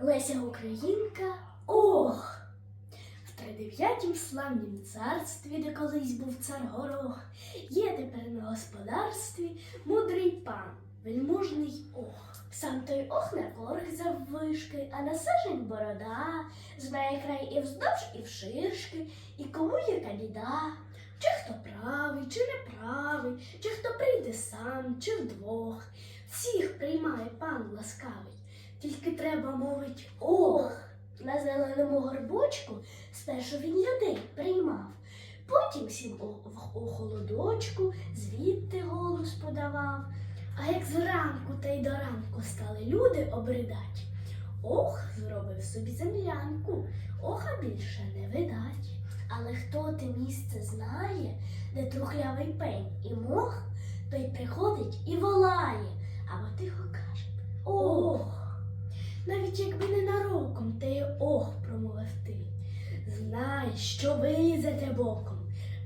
Леся Українка, ох! В тридев'ятім славнім царстві, де колись був цар горох, є тепер на господарстві мудрий пан, вельможний ох. Сам той ох на корх заввишки, а на сажень борода, знає край і вздовж, і вширшки, і кому яка біда. Чи хто правий, чи неправий, чи хто прийде сам, чи вдвох. Всіх приймає пан ласкавий, тільки треба мовить ох. На зеленому горбочку спершу він людей приймав, потім всім у холодочку звідти голос подавав. А як зранку та й до ранку стали люди обридать, ох, зробив собі землянку, оха більше не видать. Але хто те місце знає, де трухлявий пень і мох, той приходить і волає, або тихо каже Ох. Навіть якби ненароком те й ох промовив ти. Знай, що вилізете боком,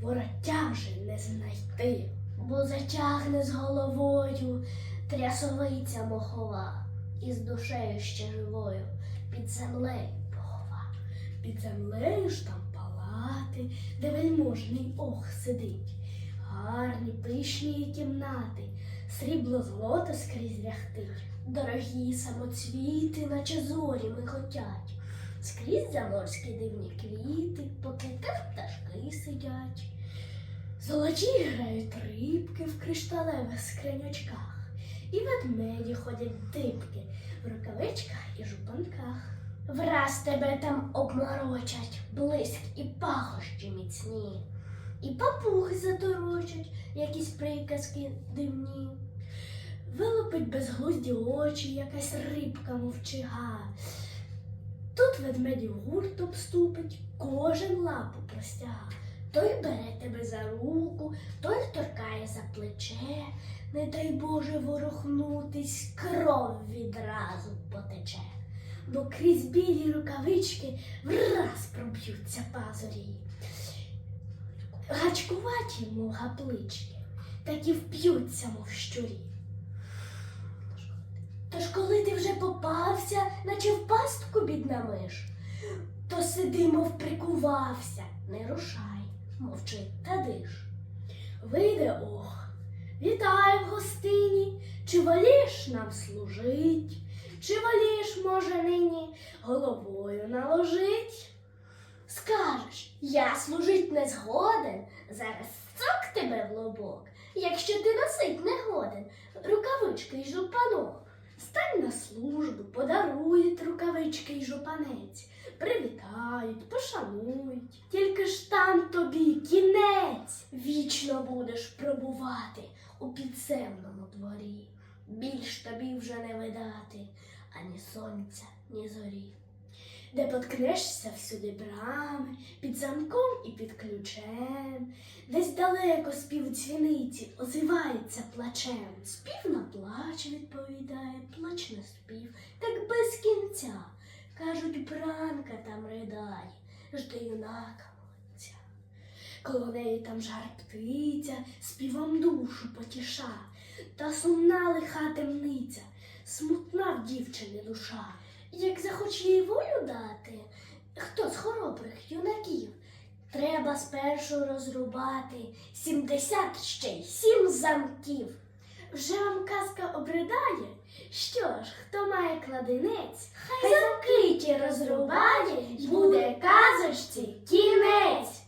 вороття вже не знайти, бо затягне з головою трясовиця мохова, і з душею ще живою під землею похова. Під землею ж там палати, де вельможний ох сидить, гарні пишні кімнати, срібло злото скрізь ряхтить, дорогі самоцвіти, наче зорі михотять, скрізь заморські дивні квіти, поки там пташки сидять. Золоті грають рибки в кришталевих скринячках, і ведмеді ходять дибки в рукавичках і жупанках. Враз тебе там обморочать, блиск і пахощі міцні, і папуги заторочать, якісь приказки дивні. Безглузді очі якась рибка мовчига. Тут ведмедів гурт обступить, кожен лапу простяга. Той бере тебе за руку, той торкає за плече, не дай Боже ворухнутись, кров відразу потече бо крізь білі рукавички враз проб'ються пазурі. Гачкуваті, мов гаплички, так і вп'ються, мов щурі. Тож коли ти вже попався, наче в пастку бідна миш, то сиди, мов прикувався, не рушай, мовчи та диш. Вийде ох, вітай в гостині, чи воліш нам служить? Чи воліш, може, нині головою наложить? Скажеш, я служить не згоден, зараз цок тебе в лобок, якщо ти носить не годен, рукавички й жупанок. Стань на службу, подарують рукавички й жупанець, привітають, пошанують. Тільки ж там тобі кінець вічно будеш пробувати у підземному дворі. Більш тобі вже не видати ані сонця, ні зорі. Де поткнешся всюди брами, під замком і під ключем, десь далеко спів дзвіниці озивається плачем. Спів на плач відповідає, плач на спів, так без кінця. Кажуть, бранка там ридає, жди юнака молодця. Коло неї там жар птиця, співом душу потіша, та сумна лиха темниця, смутна в дівчини душа як захоче їй волю дати, хто з хоробрих юнаків, треба спершу розрубати сімдесят ще й сім замків. Вже вам казка обридає, що ж, хто має кладенець, хай замки ті розрубає, буде казочці кінець.